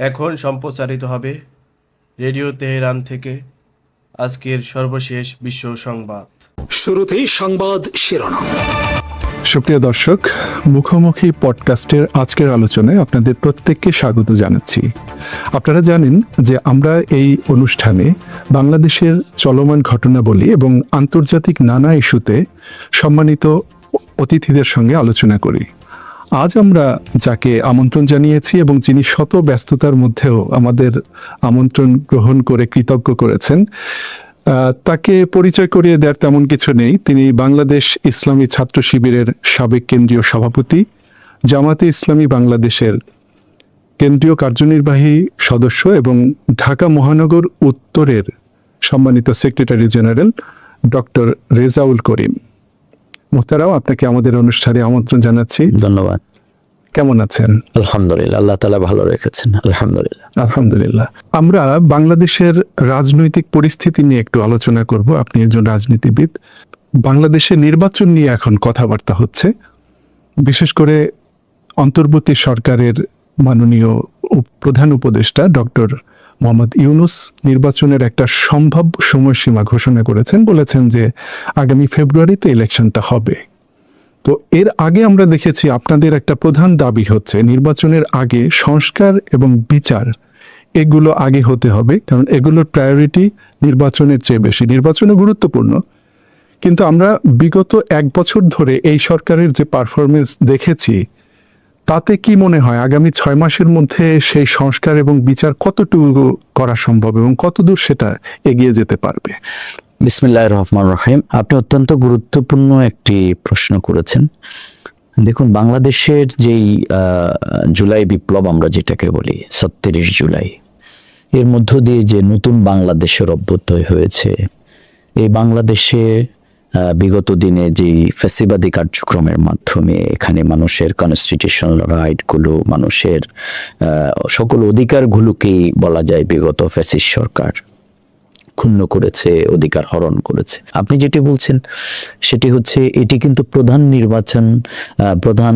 এখন সম্প্রচারিত হবে রেডিও তেহরান থেকে আজকের সর্বশেষ বিশ্ব সংবাদ। শুরুতেই সংবাদ শিরোনাম। সুপ্রিয় দর্শক মুখোমুখি পডকাস্টের আজকের আলোচনায় আপনাদের প্রত্যেককে স্বাগত জানাচ্ছি। আপনারা জানেন যে আমরা এই অনুষ্ঠানে বাংলাদেশের চলমান ঘটনাবলী এবং আন্তর্জাতিক নানা ইস্যুতে সম্মানিত অতিথিদের সঙ্গে আলোচনা করি। আজ আমরা যাকে আমন্ত্রণ জানিয়েছি এবং যিনি শত ব্যস্ততার মধ্যেও আমাদের আমন্ত্রণ গ্রহণ করে কৃতজ্ঞ করেছেন তাকে পরিচয় করিয়ে দেওয়ার তেমন কিছু নেই। তিনি বাংলাদেশ ইসলামী ছাত্র শিবিরের সাবেক কেন্দ্রীয় সভাপতি, জামাতে ইসলামী বাংলাদেশের কেন্দ্রীয় কার্যনির্বাহী সদস্য এবং ঢাকা মহানগর উত্তরের সম্মানিত secretary general doctor Rezaul Karim. মোহতারাও আপনাকে আমাদের অনুষ্ঠানে আমন্ত্রণ জানাচ্ছি। ধন্যবাদ। কেমন আছেন? আলহামদুলিল্লাহ আল্লাহ তালা ভালো রেখেছেন আলহামদুলিল্লাহ। আলহামদুলিল্লাহ। আমরা বাংলাদেশের রাজনৈতিক পরিস্থিতি নিয়ে একটু আলোচনা করব। আপনি একজন রাজনীতিবিদ। বাংলাদেশে নির্বাচন নিয়ে এখন কথাবার্তা হচ্ছে। বিশেষ করে অন্তর্বর্তী সরকারের মাননীয় প্রধান উপদেষ্টা ডক্টর মোহাম্মদ ইউনুস নির্বাচনের একটা সম্ভাব্য সময়সীমা ঘোষণা করেছেন, বলেছেন যে আগামী ফেব্রুয়ারিতে ইলেকশনটা হবে। তো এর আগে আমরা দেখেছি আপনাদের একটা প্রধান দাবি হচ্ছে, নির্বাচনের আগে সংস্কার এবং বিচার, এগুলো আগে হতে হবে, কারণ এগুলোর প্রায়োরিটি নির্বাচনের চেয়ে বেশি। নির্বাচনও গুরুত্বপূর্ণ, কিন্তু আমরা বিগত এক বছর ধরে এই সরকারের যে পারফরমেন্স দেখেছি তাতে কি মনে হয় আগামী ছয় মাসের মধ্যে সেই সংস্কার এবং বিচার কতটুকু করা সম্ভব এবং কতদূর সেটা এগিয়ে যেতে পারবে? বিসমিল্লাহ রহমান রহিম। আপনি অত্যন্ত গুরুত্বপূর্ণ একটি প্রশ্ন করেছেন। দেখুন, বাংলাদেশের যেই জুলাই বিপ্লব আমরা যেটাকে বলি সত্তিরিশ জুলাই, এর মধ্য দিয়ে যে নতুন বাংলাদেশের অভ্যুদয় হয়েছে, এই বাংলাদেশে বিগত দিনে যেই ফেসিবাদী কার্যক্রমের মাধ্যমে এখানে মানুষের কনস্টিটিউশনাল রাইটগুলো মানুষের সকল অধিকারগুলোকেই বলা যায় বিগত ফ্যাসিস্ট সরকার ক্ষুণ্ণ করেছে, অধিকার হরণ করেছে। আপনি যেটি বলছেন, সেটি হচ্ছে এটি কিন্তু প্রধান নির্বাচন প্রধান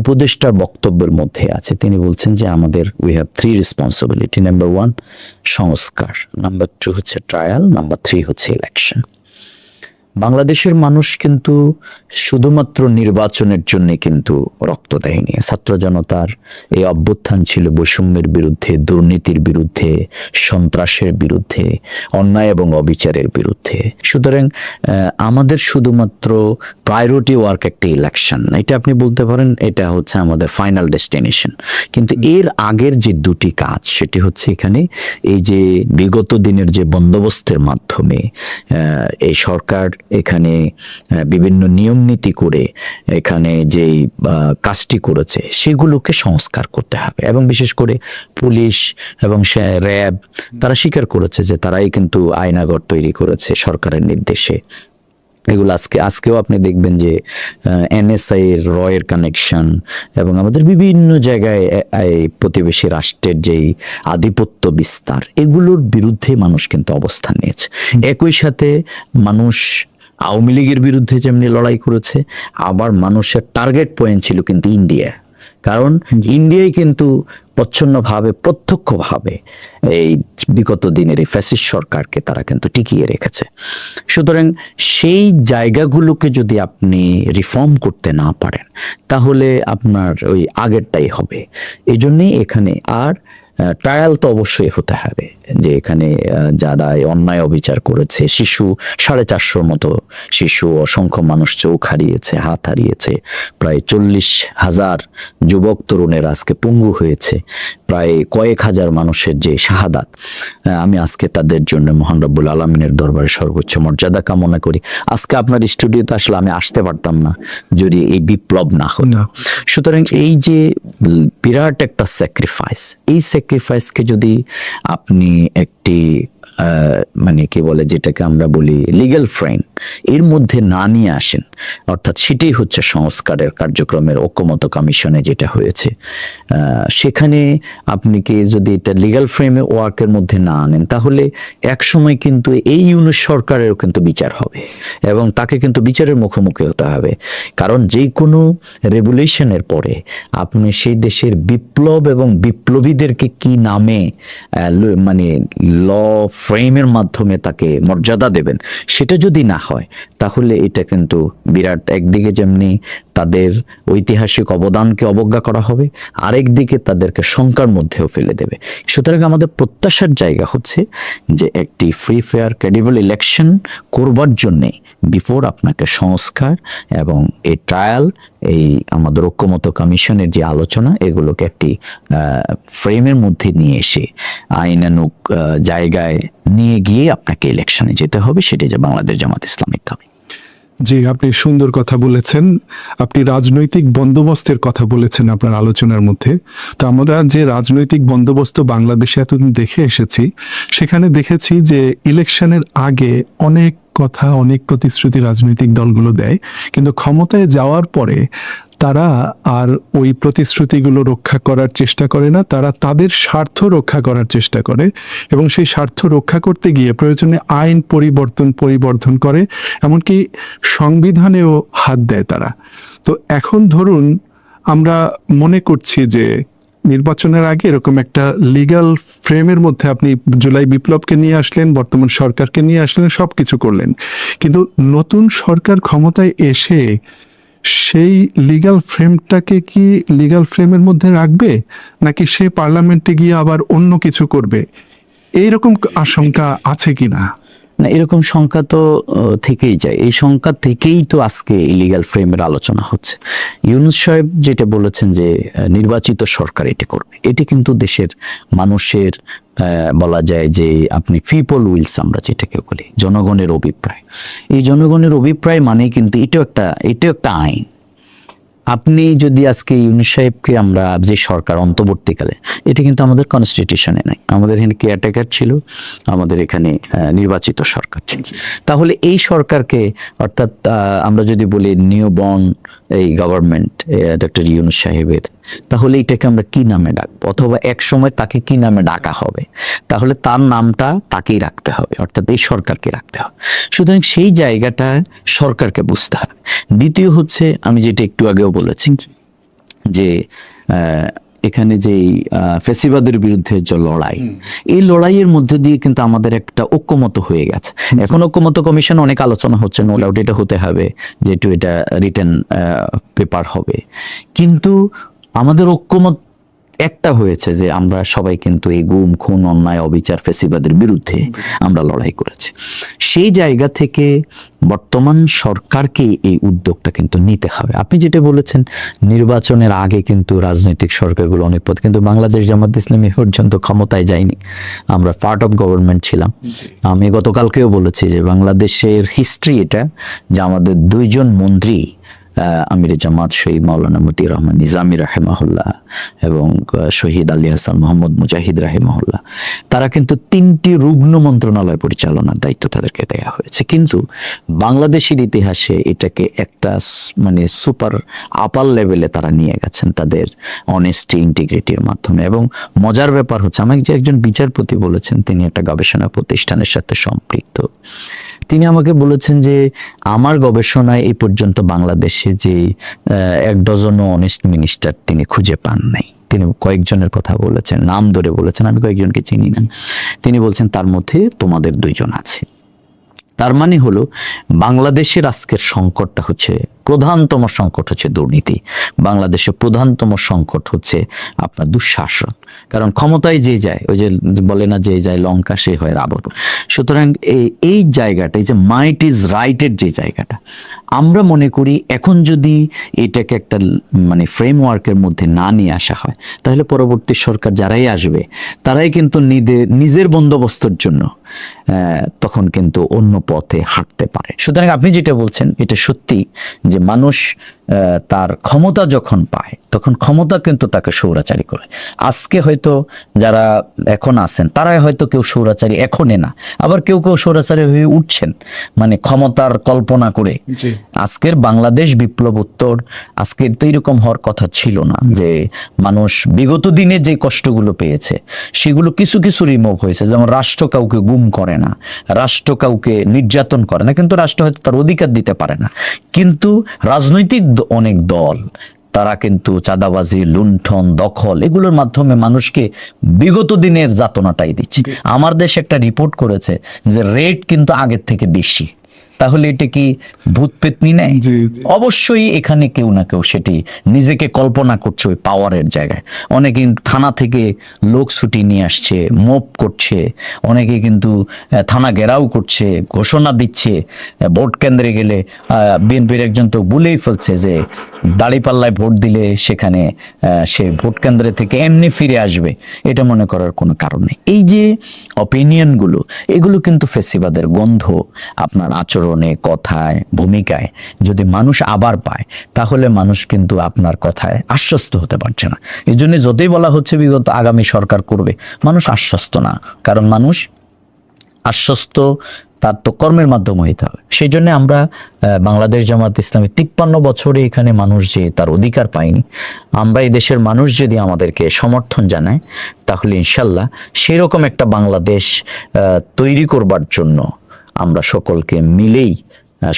উপদেষ্টার বক্তব্যের মধ্যে আছে। তিনি বলছেন যে আমাদের we have three responsibility number one সংস্কার। নাম্বার টু হচ্ছে ট্রায়াল নাম্বার থ্রি হচ্ছে ইলেকশন বাংলাদেশের মানুষ কিন্তু শুধুমাত্র নির্বাচনের জন্য কিন্তু রক্ত দেয়নি। ছাত্র জনতার এই অভ্যুত্থান ছিল বৈষম্যের বিরুদ্ধে, দুর্নীতির বিরুদ্ধে, সন্ত্রাসের বিরুদ্ধে, অন্যায় এবং অবিচারের বিরুদ্ধে। সুতরাং আমাদের শুধুমাত্র প্রায়োরিটি ওয়ার্ক একটা ইলেকশন এটা আপনি বলতে পারেন, এটা হচ্ছে আমাদের ফাইনাল ডেস্টিনেশন কিন্তু এর আগের যে দুটি কাজ, সেটি হচ্ছে এখানে এই যে বিগত দিনের যে বন্দোবস্তের মাধ্যমে এই সরকার এখানে বিভিন্ন নিয়ম নীতি করে এখানে যেই কাজটি করেছে সেগুলোকে সংস্কার করতে হবে। এবং বিশেষ করে পুলিশ এবং র্যাব তারা স্বীকার করেছে যে তারাই কিন্তু আয়নাগর তৈরি করেছে সরকারের নির্দেশে। এগুলো আজকে আজকেও আপনি দেখবেন যে এনএসআই এর রয়ের কানেকশন এবং আমাদের বিভিন্ন জায়গায় প্রতিবেশী রাষ্ট্রের যেই আধিপত্য বিস্তার এগুলোর বিরুদ্ধে মানুষ কিন্তু অবস্থান নিয়েছে। একই সাথে মানুষ আওয়ামী লীগের বিরুদ্ধে যেমনি লড়াই করেছে আবার মানুষের টার্গেট পয়েন্ট ছিল কিন্তু ইন্ডিয়া কারণ ইন্ডিয়াই কিন্তু প্রচ্ছন্নভাবে প্রত্যক্ষভাবে এই বিগত দিনের এই ফ্যাসিস্ট সরকারকে তারা কিন্তু টিকিয়ে রেখেছে। সুতরাং সেই জায়গাগুলোকে যদি আপনি রিফর্ম করতে না পারেন তাহলে আপনার ওই আগেরটাই হবে। এই জন্যেই এখানে আর ট্রায়াল তো অবশ্যই হতে হবে যে এখানে যারা অন্যায় অবিচার করেছে শিশু সাড়ে চারশোর মতো শিশু অসংখ্য মানুষ চোখ হারিয়েছে হাত হারিয়েছে প্রায় চল্লিশ হাজার যুবক তরুণের আজকে পঙ্গু হয়েছে প্রায় কয়েক হাজার মানুষের যে শাহাদাত আমি আজকে তাদের জন্য মহান রব্বুল আলমিনের দরবারে সর্বোচ্চ মর্যাদা কামনা করি। আজকে আপনার স্টুডিওতে আসলে আমি আসতে পারতাম না যদি এই বিপ্লব না হতো। সুতরাং এই যে বিরাট একটা স্যাক্রিফাইস এই স্যাক্রিফাইসকে যদি আপনি এক একটি মানে কি বলে যেটাকে আমরা বলি লিগ্যাল ফ্রেম এর মধ্যে না নিয়ে আসেন। অর্থাৎ সেটাই হচ্ছে সংস্কারের কার্যক্রমের ঐক্যমত কমিশনে যেটা হয়েছে। সেখানে আপনি কি যদি এটা লিগ্যাল ফ্রেমে ওয়ার্কের মধ্যে না আনেন, তাহলে এক সময় কিন্তু এই ইউনিট সরকারেরও কিন্তু বিচার হবে এবং তাকে কিন্তু বিচারের মুখোমুখি হতে হবে। কারণ যে কোনো রেগুলেশনের পরে আপনি সেই দেশের বিপ্লব এবং বিপ্লবীদেরকে কি নামে মানে ল ফ্রেমের মাধ্যমে তাকে মর্যাদা দেবেন, সেটা যদি না হয় তাহলে এটা কিন্তু বিরাট একদিকে যেমনি তাদের ঐতিহাসিক অবদানকে অবজ্ঞা করা হবে আরেক দিকে তাদেরকে শঙ্কার মধ্যেও ফেলে দেবে। সুতরাং আমাদের প্রত্যাশার জায়গা হচ্ছে যে একটি ফ্রি ফেয়ার ক্রেডিবল ইলেকশন করবার জন্যে বিফোর আপনাকে সংস্কার এবং এই ট্রায়াল এই আমাদের ঐক্যমত কমিশনের যে আলোচনা, এগুলোকে একটি ফ্রেমের মধ্যে নিয়ে এসে আইনানুক জায়গায় নিয়ে গিয়ে আপনাকে ইলেকশনে যেতে হবে, সেটি যে বাংলাদেশ জামাত ইসলামিক দাবি। জি, আপনি সুন্দর কথা বলেছেন। আপনি রাজনৈতিক বন্দোবস্তের কথা বলেছেন আপনার আলোচনার মধ্যে। তো আমরা যে রাজনৈতিক বন্দোবস্ত বাংলাদেশে এতদিন দেখে এসেছি, সেখানে দেখেছি যে ইলেকশনের আগে অনেক কথা, অনেক প্রতিশ্রুতি রাজনৈতিক দলগুলো দেয়। কিন্তু ক্ষমতায় যাওয়ার পরে তারা আর ওই প্রতিশ্রুতিগুলো রক্ষা করার চেষ্টা করে না, তারা তাদের স্বার্থ রক্ষা করার চেষ্টা করে এবং সেই স্বার্থ রক্ষা করতে গিয়ে প্রয়োজনে আইন পরিবর্তন পরিবর্ধন করে, এমনকি সংবিধানেও হাত দেয় তারা। তো এখন ধরুন আমরা মনে করছি যে নির্বাচনের আগে এরকম একটা লিগ্যাল ফ্রেমের মধ্যে আপনি জুলাই বিপ্লবকে নিয়ে আসলেন, বর্তমান সরকারকে নিয়ে আসলেন সব কিছু করলেন। কিন্তু নতুন সরকার ক্ষমতায় এসে সেই লিগাল ফ্রেমটাকে কি লিগাল ফ্রেমের মধ্যে রাখবে? নাকি সে পার্লামেন্টে গিয়ে আবার অন্য কিছু করবে? এইরকম আশঙ্কা আছে কিনা? না, এরকম সংখ্যা তো থেকেই যায়। এই সংখ্যা থেকেই তো আজকে ইলিগাল ফ্রেমের আলোচনা হচ্ছে। ইউনুস সাহেব যেটা বলেছেন যে নির্বাচিত সরকার এটি করবে। এটি কিন্তু দেশের মানুষের বলা যায় যে, আপনি পিপল উইলস আমরা যেটাকে বলি, জনগণের অভিপ্রায়। এই জনগণের অভিপ্রায় মানে কিন্তু এটাও একটা এটাও একটা আইন। আপনি যদি আজকে ইউনিসেফকে সাহেবকে আমরা যে সরকার অন্তর্বর্তীকালে এটি কিন্তু আমাদের কনস্টিটিউশনে নাই। আমাদের এখানে কেয়ারটেকার ছিল আমাদের এখানে নির্বাচিত সরকার ছিল। তাহলে এই সরকারকে অর্থাৎ আমরা যদি বলি নিউ বর্ন এই গভর্নমেন্ট ডক্টর ইউনুস সাহেবের। তাহলে এটাকে আমরা কি নামে ডাকবো? অথবা এক সময় তাকে কি নামে ডাকা হবে? তাহলে তার নামটা তাকেই রাখতে হবে, অর্থাৎ এই সরকারকে রাখতে হবে। সুতরাং সেই জায়গাটা সরকারকে বুঝতে হবে। দ্বিতীয় হচ্ছে, আমি যেটা একটু আগেও বলেছি যে এখানে যে ফেসিবাদের বিরুদ্ধে যে লড়াই, এই লড়াইয়ের মধ্যে দিয়ে কিন্তু আমাদের একটা ঐক্যমত হয়ে গেছে। এখন ঐক্যমত কমিশন অনেক আলোচনা হচ্ছে নো ডাউট এটা হতে হবে, যেহেতু এটা রিটার্ন পেপার হবে। কিন্তু আমাদের ঐক্যমত একটা হয়েছে যে আমরা সবাই কিন্তু এই গুম খুন অন্যায় অবিচার ফেসিবাদের বিরুদ্ধে আমরা লড়াই করেছি। সেই জায়গা থেকে বর্তমান সরকারকে এই উদ্যোগটা কিন্তু নিতে হবে। আপনি যেটা বলেছেন নির্বাচনের আগে কিন্তু রাজনৈতিক সরকারগুলো অনেক পথ কিন্তু বাংলাদেশ জামাত ইসলামী পর্যন্ত ক্ষমতায় যায়নি। আমরা পার্ট অফ গভর্নমেন্ট ছিলাম। আমি গতকালকেও বলেছি যে বাংলাদেশের হিস্ট্রি এটা যে আমাদের দুইজন মন্ত্রী আমির জামাত শহীদ মাওলানা মতিউর রহমান নিজামী রাহেমাহুল্লাহ এবং শহীদ আলী হাসান মোহাম্মদ মুজাহিদ রাহেমাহুল্লাহ। তারা কিন্তু তিনটি রুগ্ন মন্ত্রণালয় পরিচালনার দায়িত্ব তাদেরকে দেওয়া হয়েছে। কিন্তু বাংলাদেশের ইতিহাসে এটাকে একটা মানে সুপার আপার লেভেলে তারা নিয়ে গেছেন তাদের অনেস্টি ইন্টিগ্রিটির মাধ্যমে। এবং মজার ব্যাপার হচ্ছে, আমাকে যে একজন বিচারপতি বলেছেন, তিনি একটা গবেষণা প্রতিষ্ঠানের সাথে সম্পৃক্ত। তিনি আমাকে বলেছেন যে আমার গবেষণায় এই পর্যন্ত বাংলাদেশে যে এক ডজনও অনেস্ট মিনিস্টার তিনি খুঁজে পান নাই। তিনি কয়েকজনের কথা বলেছেন, নাম ধরে বলেছেন, আমি কয়েকজনকে চিনি না। তিনি বলছেন, তার মধ্যে তোমাদের দুইজন আছে। তার মানে হলো, বাংলাদেশের আজকের সংকটটা হচ্ছে প্রধানতম সংকট হচ্ছে দুর্নীতি। বাংলাদেশের প্রধানতম সংকট হচ্ছে আপনার দুঃশাসন। কারণ ক্ষমতায় যে যায়, ওই যে বলে না যে যায় লঙ্কা, সে হয় রাবণ। সুতরাং এই এই জায়গাটা, এই যে মাইট ইজ রাইটের যে জায়গাটা, আমরা মনে করি এখন যদি এটাকে একটা মানে ফ্রেমওয়ার্কের মধ্যে না নিয়ে আসা হয়, তাহলে পরবর্তী সরকার যারাই আসবে, তারাই কিন্তু নিজের বন্দোবস্তর জন্য তখন কিন্তু অন্য পথে হাঁটতে পারে। সুতরাং আপনি যেটা বলছেন, এটা সত্যি যে মানুষ তার ক্ষমতা যখন পায়, তখন ক্ষমতা কিন্তু তাকে সৌরাচারী করে আজকে হয়তো যারা এখন আছেন, তারাই হয়তো কেউ সৌরাচারী এখনে না, আবার কেউ কেউ সৌরাচারী হয়ে উঠছেন মানে ক্ষমতার কল্পনা করে। আজকের বাংলাদেশ বিপ্লব উত্তর আজকের তো এরকম হওয়ার কথা ছিল না যে মানুষ বিগত দিনে যে কষ্টগুলো পেয়েছে সেগুলো কিছু কিছু রিমুভ হয়েছে। যেমন রাষ্ট্র কাউকে গুম করে না রাষ্ট্র কাউকে নির্যাতন করে না কিন্তু রাষ্ট্র হয়তো তার অধিকার দিতে পারে না। কিন্তু রাজনৈতিক অনেক দল তারা কিন্তু চাঁদাবাজি লুণ্ঠন দখল এগুলোর মাধ্যমে মানুষকে বিগত দিনের যাতনাটাই দিচ্ছে। আমার দেশ একটা রিপোর্ট করেছে যে রেট কিন্তু আগের থেকে বেশি। তাহলে এটা কি ভূত পেতনি নেয়। অবশ্যই এখানে কেউ না কেউ সেটি নিজেকে কল্পনা করছে ওই পাওয়ারের জায়গায় অনেকে থানা থেকে লোক ছুটি নিয়ে আসছে মোপ করছে অনেকে কিন্তু থানা ঘেরাও করছে ঘোষণা দিচ্ছে ভোট কেন্দ্রে গেলে বিএনপির একজন তো বলেই ফেলছে যে দাড়িপাল্লায় ভোট দিলে সেখানে সে ভোট কেন্দ্রে থেকে এমনি ফিরে আসবে, এটা মনে করার কোনো কারণ নেই। এই যে অপিনিয়নগুলো এগুলো কিন্তু ফেসিবাদের গন্ধ আপনার আচরণে, কথায়, ভূমিকায় যদি মানুষ আবার পায়, তাহলে মানুষ কিন্তু আপনার কথায় আশ্বস্ত হতে পারছে না। এই জন্য যতই বলা হচ্ছে বিগত আগামী সরকার করবে, মানুষ আশ্বস্ত না। কারণ মানুষ আশ্বস্ত তার তো কর্মের মাধ্যমে হইতে হবে। সেই জন্য আমরা বাংলাদেশ জামাত ইসলামী তিপ্পান্ন বছরে এখানে মানুষ যে তার অধিকার পায়নি, আমরা এই দেশের মানুষ যদি আমাদেরকে সমর্থন জানায়, তাহলে ইনশাল্লাহ সেরকম একটা বাংলাদেশ তৈরি করবার জন্য আমরা সকলকে মিলেই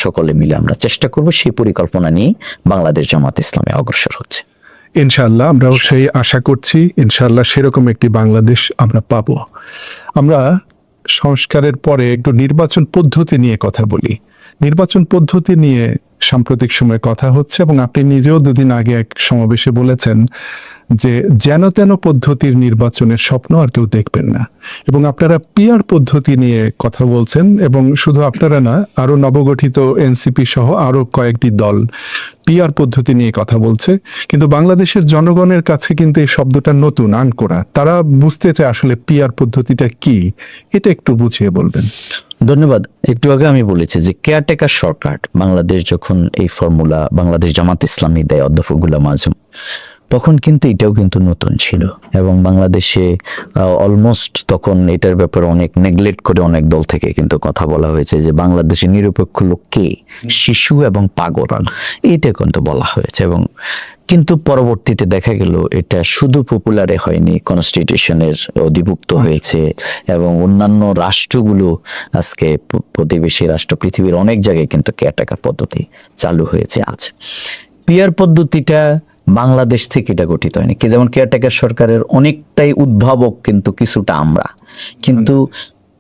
সকলে মিলে আমরা চেষ্টা করব, সেই পরিকল্পনা নিয়ে বাংলাদেশ জামাত ইসলামে অগ্রসর হচ্ছে। ইনশাআল্লাহ আমরাও সেই আশা করছি ইনশাআল্লাহ সেরকম একটি বাংলাদেশ আমরা পাবো। আমরা সংস্কারের পরে একটু নির্বাচন পদ্ধতি নিয়ে কথা বলি। নির্বাচন পদ্ধতি নিয়ে সাম্প্রতিক সময়ে কথা হচ্ছে এবং আপনি নিজেও দুদিন আগে এক সমাবেশে বলেছেন যে যেন তেন পদ্ধতির নির্বাচনের স্বপ্ন আর কেউ দেখবেন না। এবং আপনারা পিয়ার পদ্ধতি নিয়ে কথা বলছেন এবং শুধু আপনারা না, আরও নবগঠিত এনসিপি সহ আরও কয়েকটি দল পিয়ার পদ্ধতি নিয়ে কথা বলছে। কিন্তু বাংলাদেশের জনগণের কাছে কিন্তু এই শব্দটা নতুন, আনকোরা। তারা বুঝতে চায় আসলে পিয়ার পদ্ধতিটা কি? এটা একটু বুঝিয়ে বলবেন। ধন্যবাদ। একটু আগে আমি বলেছি যে কেয়ারটেকার সরকার বাংলাদেশ যখন এই ফর্মুলা, বাংলাদেশ জামাত ইসলামী দেয় অধ্যাপক গুলাম আজম তখন কিন্তু এটাও কিন্তু নতুন ছিল এবং বাংলাদেশে অলমোস্ট তখন এটার ব্যাপারে অনেক নেগলেক্ট করে অনেক দল থেকে কিন্তু কথা বলা হয়েছে যে বাংলাদেশে নিরপেক্ষ লোক কে? শিশু এবং পাগল এইটা কিন্তু বলা হয়েছে এবং কিন্তু পরবর্তীতে দেখা গেল এটা শুধু পপুলারে হয়নি কনস্টিটিউশনের অধিভুক্ত হয়েছে এবং অন্যান্য রাষ্ট্রগুলো আজকে প্রতিবেশী রাষ্ট্র পৃথিবীর অনেক জায়গায় কিন্তু কেয়ারটেকার পদ্ধতি চালু হয়েছে আজ। পিয়ার পদ্ধতিটা বাংলাদেশ থেকে এটা গঠিত হয়নি। কি যেমন কেয়ারটেকার সরকারের অনেকটাই উদ্ভাবক কিন্তু কিছুটা আমরা। কিন্তু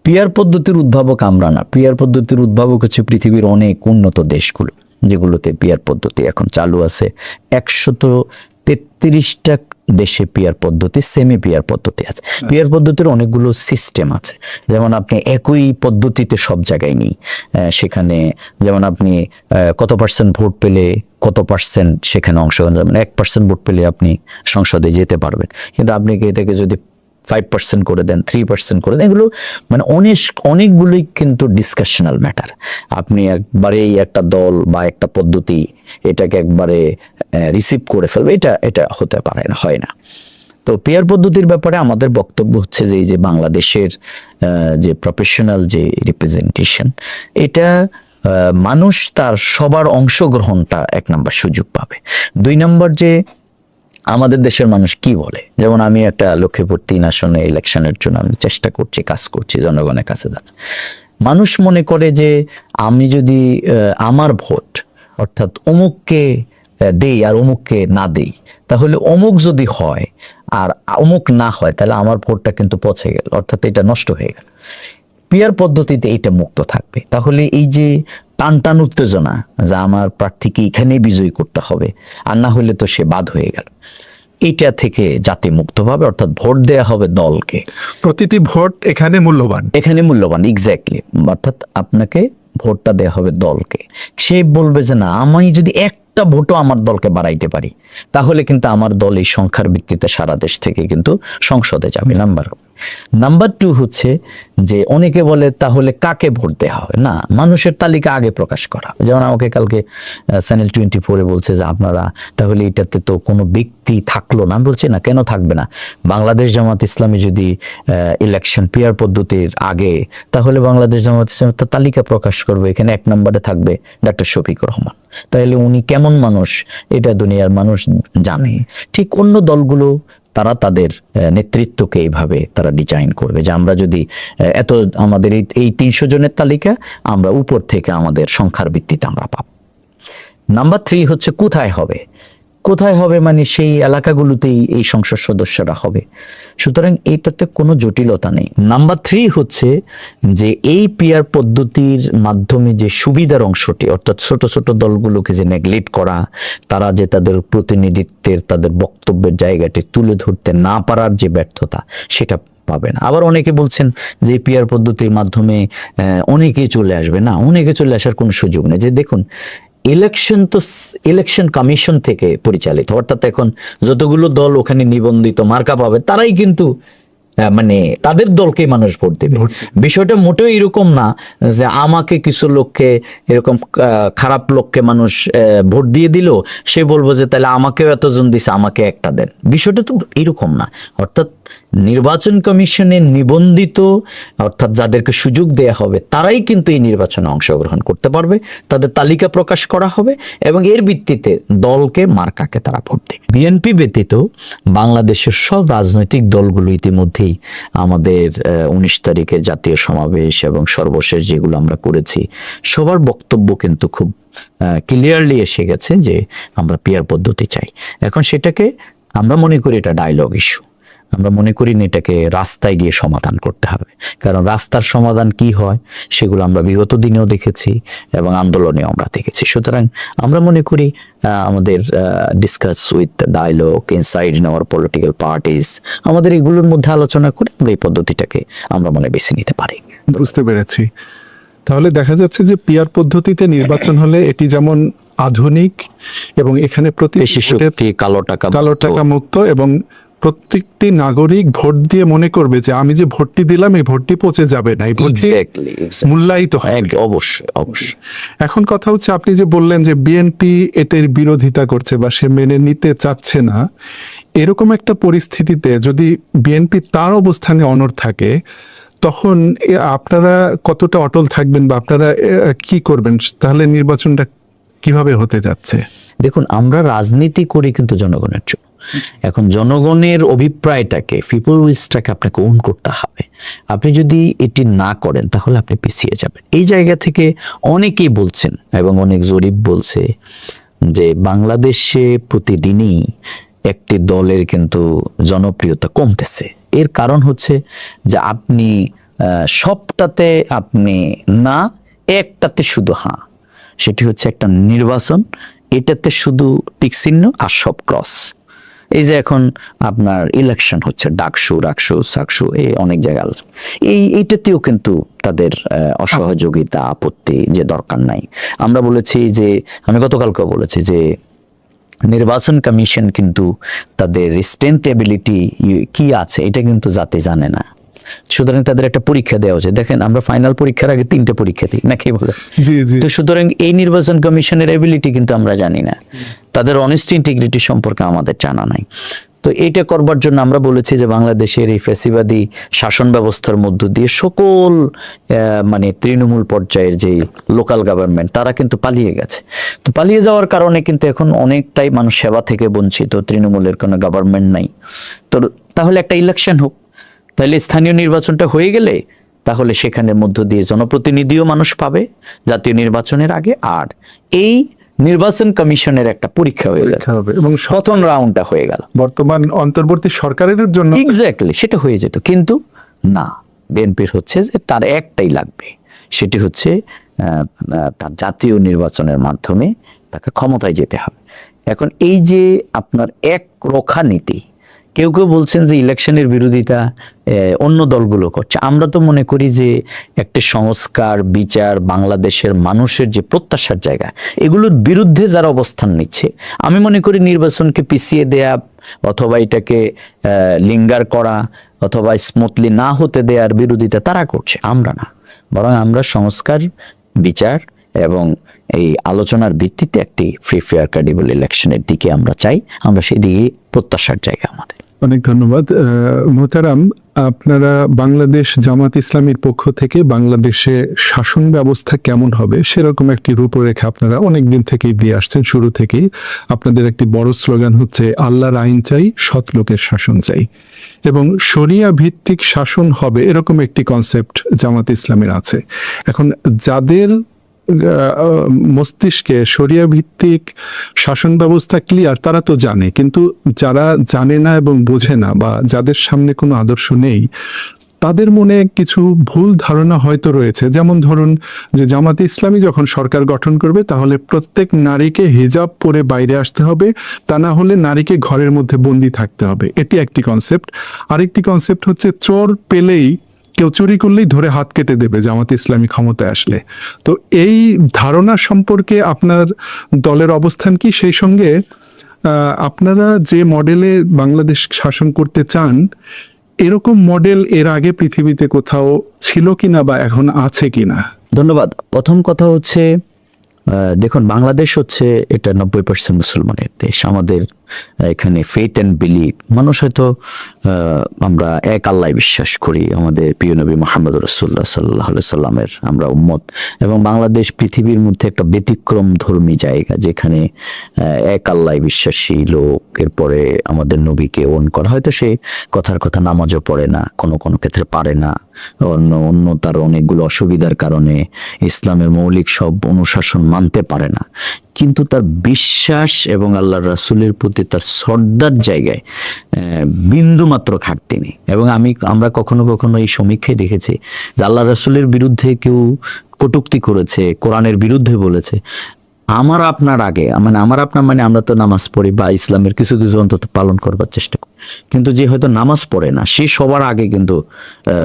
পিয়ার পদ্ধতির উদ্ভাবক আমরা না। পিয়ার পদ্ধতির উদ্ভাবক হচ্ছে পৃথিবীর অনেক উন্নত দেশগুলো, যেগুলোতে পিয়ার পদ্ধতি এখন চালু আছে। একশত তেত্রিশটা দেশে পিয়ার পদ্ধতি সেমি পিয়ার পদ্ধতি আছে। পিয়ার পদ্ধতির অনেকগুলো সিস্টেম আছে। যেমন আপনি একই পদ্ধতিতে সব জায়গায় নেই। সেখানে যেমন আপনি কত পার্সেন্ট ভোট পেলে কত পার্সেন্ট সেখানে অংশগ্রহণ যেমন এক পার্সেন্ট ভোট পেলে আপনি সংসদে যেতে পারবেন। কিন্তু আপনি কি এটাকে যদি ফাইভ পার্সেন্ট করে দেন থ্রি পার্সেন্ট করে দেন, এগুলো মানে অনেক অনেকগুলোই কিন্তু ডিসকাশনাল ম্যাটার আপনি একবারে এই একটা দল বা একটা পদ্ধতি এটাকে একবারে রিসিভ করে ফেলবে, এটা এটা হতে পারে না, হয় না। তো পেয়ার পদ্ধতির ব্যাপারে আমাদের বক্তব্য হচ্ছে যে, এই যে বাংলাদেশের যে প্রফেশনাল যে রিপ্রেজেন্টেশন এটা মানুষ তার সবার অংশগ্রহণটা এক নম্বর সুযোগ পাবে। দুই নম্বর যে আমাদের দেশের মানুষ কি বলে? যেমন আমি একটা লক্ষ্মীপুর তিন আসনে ইলেকশনের জন্য আমি চেষ্টা করছি, কাজ করছি, জনগণের কাছে যাচ্ছে। মানুষ মনে করে যে আমি যদি আমার ভোট অর্থাৎ অমুককে দেই আর অমুককে না দেই, তাহলে অমুক যদি হয় আর অমুক না হয়, তাহলে আমার ভোটটা কিন্তু পচে গেল, অর্থাৎ এটা নষ্ট হয়ে গেল। পিয়ার পদ্ধতিতে এটা মুক্ত থাকবে। তাহলে এই যে টান টান উত্তেজনা যা আমার প্রার্থীকে এখানেই বিজয়ী করতে হবে আর না হলে তো সে বাদ হয়ে গেল। এটা থেকে জাতি মুক্ত পাবে অর্থাৎ ভোট দেয়া হবে দলকে। প্রতিটি ভোট এখানে মূল্যবান। এখানে মূল্যবান এক্স্যাক্টলি অর্থাৎ আপনাকে ভোটটা দেয়া হবে দলকে। সে বলবে যে না আমি যদি একটা ভোটও আমার দলকে বাড়াইতে পারি তাহলে কিন্তু আমার দল এই সংখ্যার ভিত্তিতে সারা দেশ থেকে কিন্তু সংসদে যাবে। নাম্বার নাম্বার টু হচ্ছে যে অনেকে বলে, তাহলে কাকে ভোট দেওয়া হবে? না, মানুষের তালিকা আগে প্রকাশ করা যেমন আমাকে কালকে চ্যানেল টোয়েন্টি ফোরে বলছে যে, আপনারা, তাহলে এটাতে তো কোনো ব্যক্তি থাকল না। বলছি, না, কেন থাকবে না? বাংলাদেশ জামাত ইসলামী যদি ইলেকশন পিয়ার পদ্ধতির আগে, তাহলে বাংলাদেশ জামাত ইসলাম তার তালিকা প্রকাশ করবে। এখানে এক নম্বরে থাকবে ডাক্তার শফিকুর রহমান। তাহলে উনি কেমন মানুষ? এটা দুনিয়ার মানুষ জানে। ঠিক অন্য দলগুলো তারা তাদের নেতৃত্বকে এইভাবে তারা ডিজাইন করবে যে আমরা যদি এত আমাদের এই এই তিনশো জনের তালিকা, আমরা উপর থেকে আমাদের সংখ্যার ভিত্তিতে আমরা পাব। নাম্বার থ্রি হচ্ছে কোথায় হবে? কোথায় হবে মানে সেই এলাকাগুলোতেই এই সংসদ সদস্যরা হবে। সুতরাং এইটাতে কোনো জটিলতা নেই। নাম্বার থ্রি হচ্ছে যে এই পিয়ার পদ্ধতির মাধ্যমে যে সুবিধার অংশটি, অর্থাৎ ছোট ছোট দলগুলোকে যে নেগলেক্ট করা, তারা যে তাদের প্রতিনিধিত্বের, তাদের বক্তব্যের জায়গাটি তুলে ধরতে না পারার যে ব্যর্থতা, সেটা পাবে না। আবার অনেকে বলছেন যে পিয়ার পদ্ধতির মাধ্যমে অনেকে চলে আসবে। না, অনেকে চলে আসার কোনো সুযোগ নেই। যে দেখুন ইলেকশন তো ইলেকশন কমিশন থেকে পরিচালিত। অর্থাৎ এখন যতগুলো দল ওখানে নিবন্ধিত মার্কা পাবে তারাই কিন্তু মানে তাদের দলকে মানুষ ভোট দেবে। বিষয়টা মোটেও এরকম না যে আমাকে কিছু লোককে এরকম খারাপ লোককে মানুষ ভোট দিয়ে দিল সে বলব যে তাহলে আমাকেও এতজন দিছে আমাকে একটা দেন। বিষয়টা তো এরকম না। অর্থাৎ নির্বাচন কমিশনের নিবন্ধিত, অর্থাৎ যাদেরকে সুযোগ দেয়া হবে, তারাই কিন্তু এই নির্বাচনে অংশগ্রহণ করতে পারবে, তাদের তালিকা প্রকাশ করা হবে এবং এর ভিত্তিতে দলকে মার্কাকে তারা ভোট দেবে। বিএনপি ব্যতীত বাংলাদেশের সব রাজনৈতিক দলগুলো ইতিমধ্যেই আমাদের উনিশ তারিখের জাতীয় সমাবেশ এবং সর্বশেষ যেগুলো আমরা করেছি, সবার বক্তব্য কিন্তু খুব ক্লিয়ারলি এসে গেছে যে আমরা পিয়ার পদ্ধতি চাই। এখন সেটাকে আমরা মনে করি এটা ডায়লগ ইস্যু আমরা মনে করি না এটাকে রাস্তায় গিয়ে সমাধান করতে হবে। কারণ রাস্তার সমাধান কি হয় সেগুলো আমরা বিগত দিনেও দেখেছি এবং আন্দোলনেও আমরা দেখেছি। সুতরাং আমরা মনে করি আমাদের discuss with dialogue inside in our political parties আমাদের এগুলোর মধ্যে আলোচনা করে আমরা এই পদ্ধতিটাকে আমরা মনে বেছে নিতে পারি। বুঝতে পেরেছি। তাহলে দেখা যাচ্ছে যে পিয়ার পদ্ধতিতে নির্বাচন হলে এটি যেমন আধুনিক এবং এখানে প্রতি কালো টাকা কালো টাকা মুক্ত এবং প্রত্যেকটি নাগরিক ভোট দিয়ে মনে করবে যে আমি যে ভোটটি দিলাম এই ভোটটি পচে যাবে না। এই ভোটটি. মূল্যায়িত হয় অবশ্যই অবশ্যই। এখন কথা হচ্ছে আপনি যে বললেন যে বিএনপি এটার বিরোধিতা করছে বা সে মেনে নিতে চাচ্ছে না এরকম একটা পরিস্থিতিতে যদি বিএনপি তার অবস্থানে অনড় থাকে তখন আপনারা কতটা অটল থাকবেন বা আপনারা কি করবেন? তাহলে নির্বাচনটা কীভাবে হতে যাচ্ছে? দেখুন আমরা রাজনীতি করি কিন্তু জনগণের জন্য। এখন জনগণের অভিপ্রায়টাকে পিপল উইলসটাকে আপনাকে ওন করতে হবে। আপনি যদি এটি না করেন, তাহলে আপনি পিছিয়ে যাবেন। এই জায়গা থেকে অনেকেই বলছেন এবং অনেক জরিপ বলছে যে বাংলাদেশে প্রতিদিনই একটি দলের কিন্তু জনপ্রিয়তা কমতেছে। এর কারণ হচ্ছে যে আপনি সবটাতে আপনি না, একটাতে শুধু হ্যাঁ সেটি হচ্ছে একটা নির্বাচন, এটাতে শুধু টিক চিহ্ন আর সব ক্রস এই যে এখন আপনার ইলেকশন হচ্ছে, ডাকসু, রাকসু, সাকসু এই অনেক জায়গায় আলোচনা এই এইটাতেও কিন্তু তাদের অসহযোগিতা, আপত্তি যে দরকার নাই। আমরা বলেছি যে, আমি গতকালকেও বলেছি যে, নির্বাচন কমিশন কিন্তু তাদের স্ট্রেন্থ এবিলিটি কি আছে, এটা কিন্তু জাতি জানে না। সুতরাং তাদের একটা পরীক্ষা দেওয়া উচিত। দেখেন আমরা ফাইনাল পরীক্ষার আগে তিনটে পরীক্ষা দিই নাকি বলে? তো সুতরাং এই নির্বাচন কমিশনের এবিলিটি কিন্তু আমরা জানি না। তাদের অনেস্ট ইন্টিগ্রিটি সম্পর্কে আমাদের জানা নাই। তো এইটা করবার জন্য আমরা বলেছি যে বাংলাদেশের এই ফেসিবাদী শাসন ব্যবস্থার মধ্য দিয়ে সকল আহ, মানে তৃণমূল পর্যায়ের যে লোকাল গভর্নমেন্ট তারা কিন্তু পালিয়ে গেছে। তো পালিয়ে যাওয়ার কারণে কিন্তু এখন অনেকটাই মানুষ সেবা থেকে বঞ্চিত তৃণমূলের কোনো গভর্নমেন্ট নাই। তো তাহলে একটা ইলেকশন হোক। তাহলে স্থানীয় নির্বাচনটা হয়ে গেলে তাহলে সেখানের মধ্য দিয়ে জনপ্রতিনিধিও মানুষ পাবে জাতীয় নির্বাচনের আগে আর এই নির্বাচন কমিশনের একটা পরীক্ষা হয়ে গেল। হবে এবং সতন রাউন্ডটা হয়ে গেল। বর্তমান অন্তর্বর্তী সরকারের জন্য এক্স্যাক্টলি সেটা হয়ে যেত। কিন্তু না বিএনপির হচ্ছে যে তার একটাই লাগবে। সেটি হচ্ছে তার জাতীয় নির্বাচনের মাধ্যমে তাকে ক্ষমতায় যেতে হবে। এখন এই যে আপনার এক রক্ষা নীতি কেউ কেউ বলছেন যে ইলেকশনের বিরোধিতা অন্য দলগুলো করছে। আমরা তো মনে করি যে একটা সংস্কার, বিচার বাংলাদেশের মানুষের যে প্রত্যাশার জায়গা, এগুলোর বিরুদ্ধে যারা অবস্থান নিচ্ছে, আমি মনে করি নির্বাচনকে পিছিয়ে দেয়া অথবা এটাকে লিঙ্গার করা অথবা স্মুথলি না হতে দেওয়ার বিরোধিতা তারা করছে, আমরা না। বরং আমরা সংস্কার, বিচার এবং এই আলোচনার ভিত্তিতে একটি ফ্রি ফেয়ার ক্রেডিবল ইলেকশনের দিকে আমরা চাই, আমরা সেই দিকে প্রত্যাশার জায়গা আমাদের। অনেক ধন্যবাদ। মোহতারাম, আপনারা বাংলাদেশ জামাত ইসলামীর পক্ষ থেকে বাংলাদেশে শাসন ব্যবস্থা কেমন হবে? সেরকম একটি রূপরেখা আপনারা অনেক দিন থেকেই দিয়ে আসছেন, শুরু থেকেই। আপনাদের একটি বড় স্লোগান হচ্ছে, আল্লাহর আইন চাই, সৎ লোকের শাসন চাই। এবং শরিয়া ভিত্তিক শাসন হবে এরকম একটি কনসেপ্ট জামাত ইসলামের আছে। এখন যাদের মস্তিষ্কে শরিয়া ভিত্তিক শাসন ব্যবস্থা ক্লিয়ার তারা তো জানে। কিন্তু যারা জানে না এবং বোঝে না বা যাদের সামনে কোনো আদর্শ নেই, তাদের মনে কিছু ভুল ধারণা হয়তো রয়েছে। যেমন ধরুন যে জামাতে ইসলামী যখন সরকার গঠন করবে, তাহলে প্রত্যেক নারীকে হিজাব পরে বাইরে আসতে হবে। তা না হলে নারীকে ঘরের মধ্যে বন্দি থাকতে হবে। এটি একটি কনসেপ্ট আরেকটি কনসেপ্ট হচ্ছে চোর পেলেই কেউ চুরি করলেই ধরে হাত কেটে দেবে জামাত ইসলামী ক্ষমতায় আসলে। তো এই ধারণা সম্পর্কে আপনার দলের অবস্থান কি? সেই সঙ্গে আপনারা যে মডেলে বাংলাদেশ শাসন করতে চান, এরকম মডেল এর আগে পৃথিবীতে কোথাও ছিল কিনা বা এখন আছে কিনা? ধন্যবাদ। প্রথম কথা হচ্ছে দেখুন, বাংলাদেশ হচ্ছে এটা নব্বই পার্সেন্ট মুসলমানের দেশ। আমাদের এখানে ফেথ অ্যান্ড বিলিভ মানুষ হয়তো আমরা এক আল্লাহ বিশ্বাস করি, আমাদের প্রিয় নবী মোহাম্মদ রসুল্লাহ সাল্লাহ সাল্লামের আমরা উম্মত। এবং বাংলাদেশ পৃথিবীর মধ্যে একটা ব্যতিক্রম ধর্মী জায়গা, যেখানে এক আল্লাহ বিশ্বাসী লোক, এরপরে আমাদের নবীকে ওন করা। হয়তো সে কথার কথা নামাজও পড়ে না, কোনো কোনো ক্ষেত্রে পারে না। অন্য অন্য তার অনেকগুলো অসুবিধার কারণে ইসলামের মৌলিক সব অনুশাসন মানতে পারে না। কিন্তু তার বিশ্বাস এবং আল্লাহ রাসুলের প্রতি তার শ্রদ্ধার জায়গায় বিন্দু মাত্র ঘাটতি নেই। এবং আমি, আমরা কখনো কখনো এই সমীক্ষায় দেখেছি যে আল্লাহ রাসুলের বিরুদ্ধে কেউ কটুক্তি করেছে, কোরআনের বিরুদ্ধে বলেছে। আমার আপনার আগে মানে আমার আপনার মানে আমরা তো নামাজ পড়ি বা ইসলামের কিছু কিছু অন্তত পালন করবার চেষ্টা করি। কিন্তু যে হয়তো নামাজ পড়ে না, সে সবার আগে কিন্তু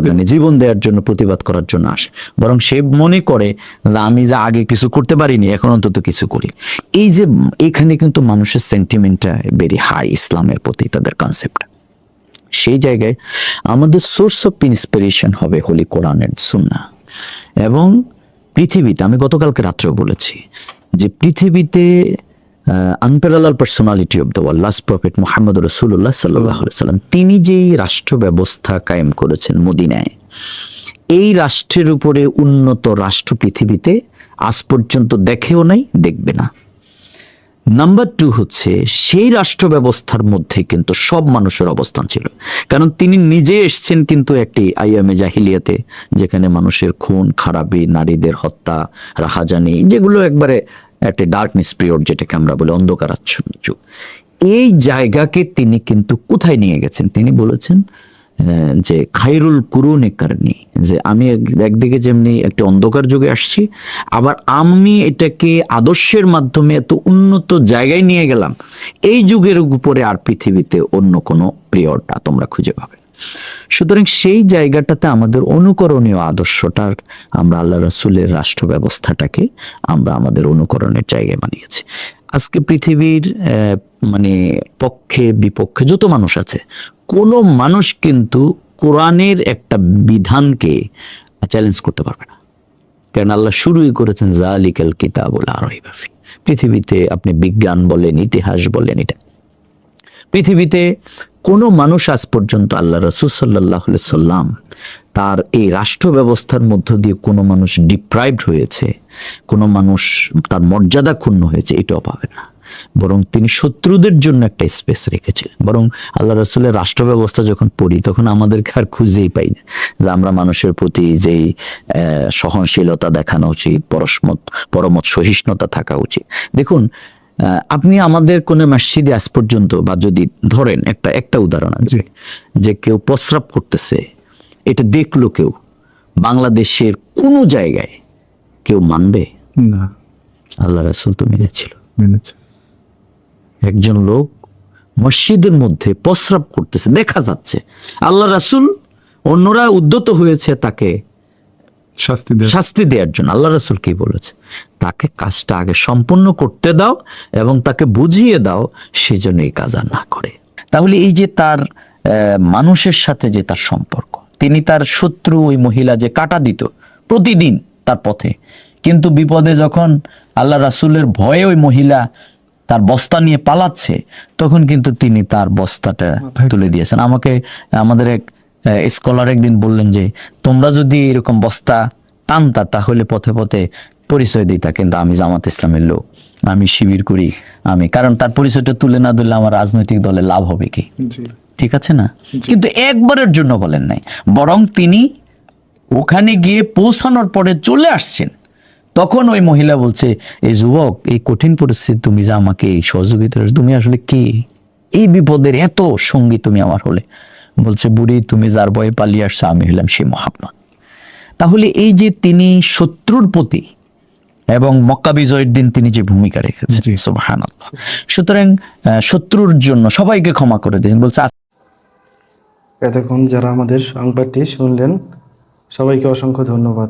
মানে জীবন দেওয়ার জন্য প্রতিবাদ করার জন্য আসে। বরং সে মনে করে যে আমি যা আগে কিছু করতে পারিনি, এখন অন্তত কিছু করি। এই যে এখানে কিন্তু মানুষের সেন্টিমেন্টটা ভেরি হাই ইসলামের প্রতি তাদের কনসেপ্ট সেই জায়গায় আমাদের সোর্স অফ ইন্সপিরেশন হবে হোলি কোরআনের সুন্না এবং পৃথিবীতে, আমি গতকালকে রাত্রেও বলেছি যে পৃথিবীতে unparallel personality of the world last prophet Muhammad রসুল্লাহ সাল্লাহ সাল্লাম তিনি যেই রাষ্ট্র ব্যবস্থা কায়েম করেছেন মদিনায়, এই রাষ্ট্রের উপরে উন্নত রাষ্ট্র পৃথিবীতে আজ পর্যন্ত দেখেও নাই, দেখবে না। নাম্বার টু হচ্ছে, সেই রাষ্ট্র ব্যবস্থার মধ্যে কিন্তু সব মানুষের অবস্থান ছিল। কারণ তিনি নিজে এসছেন কিন্তু একটি আইএমএ জাহিলিয়াতে, যেখানে মানুষের খুন, খারাপি, নারীদের হত্যা, রাহাজানি, যেগুলো একবারে একটি ডার্কনেস পিরিয়ড যেটাকে আমরা বলি অন্ধকারাচ্ছন্ন যুগ। এই জায়গাকে তিনি কিন্তু কোথায় নিয়ে গেছেন? তিনি বলেছেন যে খাইরুল কুরুন কারণে, যে আমি এক- একদিকে যেমনি একটি অন্ধকার যুগে আসছি, আবার আমি এটাকে আদর্শের মাধ্যমে এত উন্নত জায়গায় নিয়ে গেলাম, এই যুগের উপরে আর পৃথিবীতে অন্য কোনো পিরিয়ডটা তোমরা খুঁজে পাবে। সুতরাং সেই জায়গাটাতে আমাদের অনুকরণীয় আদর্শটার আমরা আল্লাহ রসুলের রাষ্ট্র ব্যবস্থাটাকে আমরা আমাদের অনুকরণের জায়গায় বানিয়েছি। আজকে পৃথিবীর মানে পক্ষে, বিপক্ষে যত মানুষ আছে কোনো মানুষ কিন্তু কোরআনের একটা বিধানকে চ্যালেঞ্জ করতে পারবে না। কারণ আল্লাহ শুরুই করেছেন, জালিকাল কিতাবুল আরহিবাফি পৃথিবীতে আপনি বিজ্ঞান বলেন, ইতিহাস বলেন, এটা। পৃথিবীতে কোনো মানুষ আজ পর্যন্ত আল্লাহ রসুল সাল্লাহ সাল্লাম তার এই রাষ্ট্র ব্যবস্থার মধ্য দিয়ে কোনো মানুষ ডিপ্রাইভড হয়েছে, কোনো মানুষ তার মর্যাদা ক্ষুণ্ণ হয়েছে, এটাও পাবে না। বরং তিনি শত্রুদের জন্য একটা স্পেস রেখেছিলেন। বরং আল্লাহ রসুলের রাষ্ট্র ব্যবস্থা যখন পড়ি তখন আমাদেরকে আর খুঁজেই পাই না যে আমরা মানুষের প্রতি যেই সহনশীলতা দেখানো উচিত পরস্মত পরমত সহিষ্ণুতা থাকা উচিত। দেখুন আপনি আমাদের কোন মসজিদে আজ পর্যন্ত বা যদি ধরেন একটা একটা উদাহরণ আছে যে কেউ প্রস্রাব করতেছে এটা দেখল কেউ বাংলাদেশের কোনো জায়গায় কেউ মানবে? না। আল্লাহ রাসুল তো মেনেছিল। মেনেছে। একজন লোক মসজিদের মধ্যে প্রস্রাব করতেছে দেখা যাচ্ছে। আল্লাহ রাসূল অন্যরা উদ্যত হয়েছে তাকে শাস্তি শাস্তি দেওয়ার জন্য। আল্লাহ রাসুল কি বলেছে? তাকে কাজটা আগে সম্পূর্ণ করতে দাও এবং তাকে বুঝিয়ে দাও সেজন্য এই কাজ আর না করে। তাহলে এই যে তার আহ, মানুষের সাথে যে তার সম্পর্ক তিনি তার শত্রু ওই মহিলা যে কাটা দিত প্রতিদিন তার পথে। কিন্তু বিপদে যখন আল্লাহ রাসূলের ভয়ে ওই মহিলা তার বস্তা নিয়ে পালাচ্ছে তখন কিন্তু তিনি তার বস্তাটা তুলে দিয়েছেন। আমাকে আমাদের এক স্কলার একদিন বললেন যে তোমরা যদি এরকম বস্তা টানতা তাহলে পথে পথে পরিচয় দিতা কিন্তু আমি জামাত ইসলামের লোক। আমি শিবির করি আমি। কারণ তার পরিচয়টা তুলে না দিলে আমার রাজনৈতিক দলে লাভ হবে কি? ঠিক আছে না? কিন্তু একবারের জন্য বলেন নাই বরং তিনি ওখানে গিয়ে পৌঁছানোর পরে চলে আসছেন। তখন ওই মহিলা বলছে এই যুবক এই কঠিন পরিস্থিতি তুমি যে আমাকে এই সহযোগিতা তুমি আসলে কে? এই বিপদের এত সঙ্গী তুমি আমার হলে। বলছে বুড়ি তুমি যার ভয়ে পালিয়ে আসছো আমি হলাম সেই মহাত্মা তাহলে এই যে তিনি শত্রুর প্রতি এবং মক্কা বিজয়ের দিন তিনি যে ভূমিকা রেখেছেন সুতরাং আহ, শত্রুর জন্য সবাইকে ক্ষমা করে দিয়েছেন বলছে এতক্ষণ যারা আমাদের সংবাদটি শুনলেন সবাইকে অসংখ্য ধন্যবাদ।